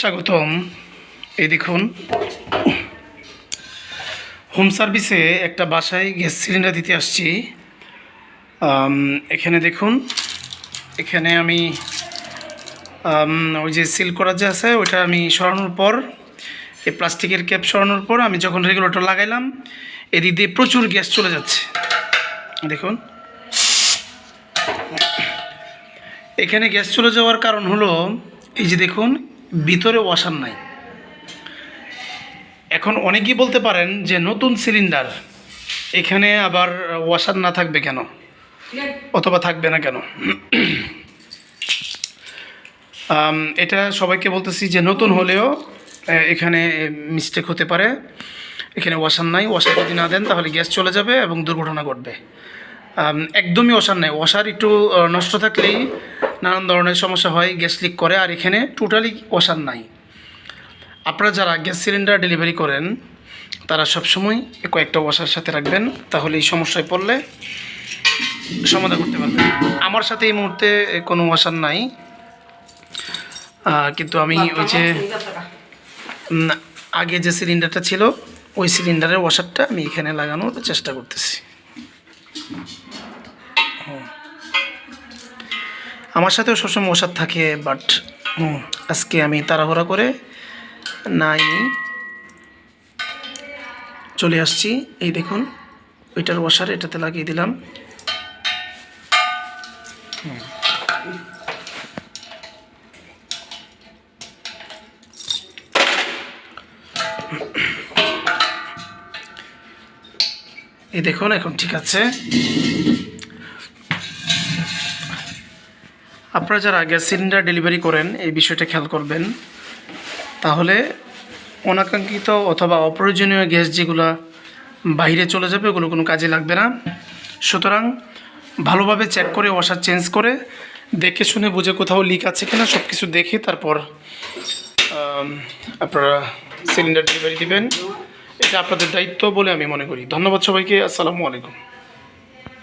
স্বাগতম। এই দেখুন। হোম সার্ভিসে একটা বাসায় গ্যাস সিলিন্ডার দিতে আসছি। এখানে দেখুন, এখানে আমি, ওই যে সিল করা যে আছে, ওইটা আমি সরানোর পর, এই প্লাস্টিকের ক্যাপ সরানোর পর আমি যখন রেগুলেটর লাগাইলাম, এদিক দিয়ে প্রচুর গ্যাস চলে যাচ্ছে। দেখুন। এখানে গ্যাস চলে যাওয়ার কারণ হলো, এই যে দেখুন ভিতরে ওয়াশার নাই। এখন অনেকেই বলতে পারেন যে নতুন সিলিন্ডার, এখানে আবার ওয়াশার না থাকবে কেন? অথবা থাকবে না কেন? এটা সবাইকে বলতেছি যে নতুন হলেও এখানে মিস্টেক হতে পারে। এখানে ওয়াশার নাই ওয়াশার যদি না দেন তাহলে গ্যাস চলে যাবে এবং দুর্ঘটনা ঘটবে। একদমই ওয়াশার নাই। ওয়াশার একটু নষ্ট থাকলেই নানান ধরনের সমস্যা হয় গ্যাস লিক করে আর এখানে টোটালি ওয়াশার নাই। আপনারা যারা গ্যাস সিলিন্ডার ডেলিভারি করেন তারা সবসময় কয়েকটা ওয়াশার সাথে রাখবেন তাহলে এই সমস্যায় পড়লে সমাধান করতে পারবেন। আমার সাথে এই মুহূর্তে কোনো ওয়াশার নাই। কিন্তু আমি ওই যে আগে যে সিলিন্ডারটা ছিল ওই সিলিন্ডারের ওয়াশারটা আমি এখানে লাগানোর চেষ্টা করতেছি। হুম। আমার সাথেও সবসময় ওষার থাকে বাট আজকে আমি তাড়াহুড়া করে নাই চলে আসছি। এই দেখুন ওইটার ওয়াশার এটাতে লাগিয়ে দিলাম। এই দেখুন এখন ঠিক আছে। আপনারা যারা গ্যাস সিলিন্ডার ডেলিভারি করেন, এই বিষয়টা খেয়াল করবেন। তাহলে অনাকাঙ্ক্ষিত অথবা অপ্রয়োজনীয় গ্যাস যেগুলো বাইরে চলে যাবে, ওগুলো কোনো কাজে লাগবে না। সুতরাং ভালোভাবে চেক করে ওয়াশার চেঞ্জ করে, দেখে শুনে বুঝে কোথাও লিক আছে কিনা সব কিছু দেখে তারপর আপনারা সিলিন্ডার ডেলিভারি দিবেন। এটা আপনাদের দায়িত্ব বলে আমি মনে করি। ধন্যবাদ সবাইকে। আসসালামু আলাইকুম।